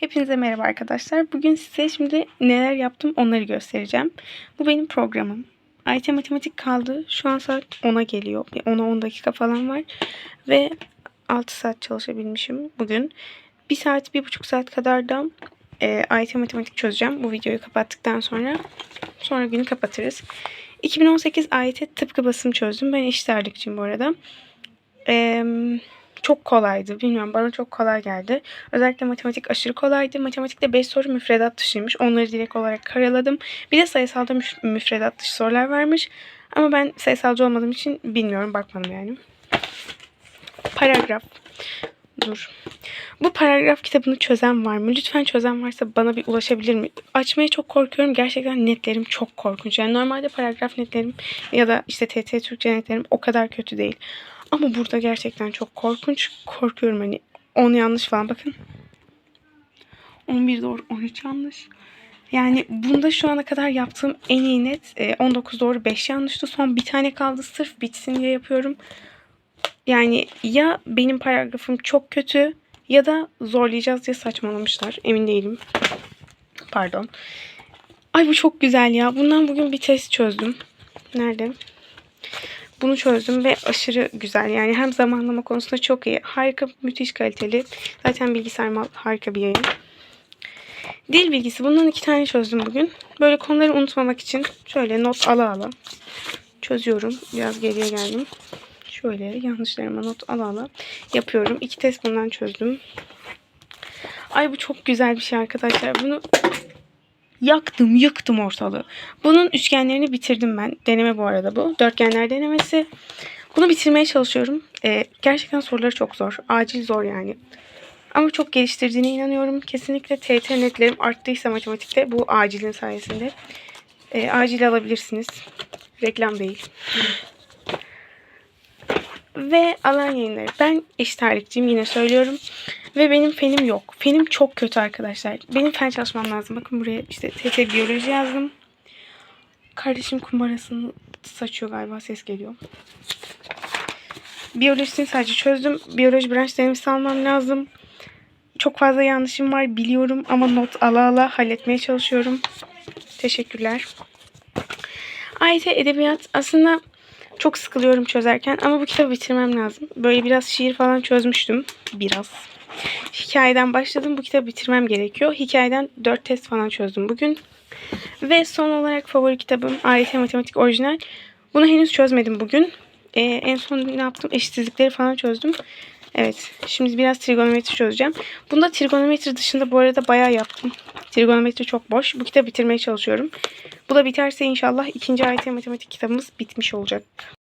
Hepinize merhaba arkadaşlar. Bugün size şimdi neler yaptım onları göstereceğim. Bu benim programım. IT matematik kaldı. Şu an saat 10'a geliyor. Bir 10'a 10 dakika falan var. Ve 6 saat çalışabilmişim bugün. 1 saat, 1,5 saat kadar da e, IT matematik çözeceğim. Bu videoyu kapattıktan sonra. Sonra günü kapatırız. 2018 AYT tıpkı basım çözdüm. Ben eşit bu arada. Eee çok kolaydı. Bilmiyorum bana çok kolay geldi. Özellikle matematik aşırı kolaydı. Matematikte 5 soru müfredat dışıymış. Onları direkt olarak karaladım. Bir de sayısalda müf- müfredat dışı sorular varmış. Ama ben sayısalcı olmadığım için bilmiyorum. Bakmadım yani. Paragraf. Dur. Bu paragraf kitabını çözen var mı? Lütfen çözen varsa bana bir ulaşabilir mi? Açmaya çok korkuyorum. Gerçekten netlerim çok korkunç. Yani normalde paragraf netlerim ya da işte TT Türkçe netlerim o kadar kötü değil. Ama burada gerçekten çok korkunç. Korkuyorum hani 10 yanlış falan bakın. 11 doğru 13 yanlış. Yani bunda şu ana kadar yaptığım en iyi net e, 19 doğru 5 yanlıştı. Son bir tane kaldı sırf bitsin diye yapıyorum. Yani ya benim paragrafım çok kötü ya da zorlayacağız diye saçmalamışlar. Emin değilim. Pardon. Ay bu çok güzel ya. Bundan bugün bir test çözdüm. Nerede? Bunu çözdüm ve aşırı güzel. Yani hem zamanlama konusunda çok iyi. Harika, müthiş kaliteli. Zaten bilgisayar mal harika bir yayın. Dil bilgisi. Bundan iki tane çözdüm bugün. Böyle konuları unutmamak için şöyle not ala ala çözüyorum. Biraz geriye geldim. Şöyle yanlışlarıma not ala ala yapıyorum. İki test bundan çözdüm. Ay bu çok güzel bir şey arkadaşlar. Bunu yaktım, yıktım ortalığı. Bunun üçgenlerini bitirdim ben. Deneme bu arada bu. Dörtgenler denemesi. Bunu bitirmeye çalışıyorum. Ee, gerçekten soruları çok zor. Acil zor yani. Ama çok geliştirdiğine inanıyorum. Kesinlikle TT netlerim arttıysa matematikte bu acilin sayesinde. Ee, acil alabilirsiniz. Reklam değil. Ve alan yayınları. Ben eşit ağırlıkçıyım yine söylüyorum. Ve benim fenim yok. Fenim çok kötü arkadaşlar. Benim fen çalışmam lazım. Bakın buraya işte TT biyoloji yazdım. Kardeşim kumbarasını saçıyor galiba ses geliyor. Biyolojisini sadece çözdüm. Biyoloji branş denemesi almam lazım. Çok fazla yanlışım var biliyorum ama not ala ala halletmeye çalışıyorum. Teşekkürler. AYT edebiyat aslında çok sıkılıyorum çözerken ama bu kitabı bitirmem lazım. Böyle biraz şiir falan çözmüştüm. Biraz. Hikayeden başladım. Bu kitabı bitirmem gerekiyor. Hikayeden 4 test falan çözdüm bugün. Ve son olarak favori kitabım AYT Matematik Orijinal. Bunu henüz çözmedim bugün. Ee, en son ne yaptım? Eşitsizlikleri falan çözdüm. Evet. Şimdi biraz trigonometri çözeceğim. Bunda trigonometri dışında bu arada bayağı yaptım. Trigonometri çok boş. Bu kitabı bitirmeye çalışıyorum. Bu da biterse inşallah ikinci AYT matematik kitabımız bitmiş olacak.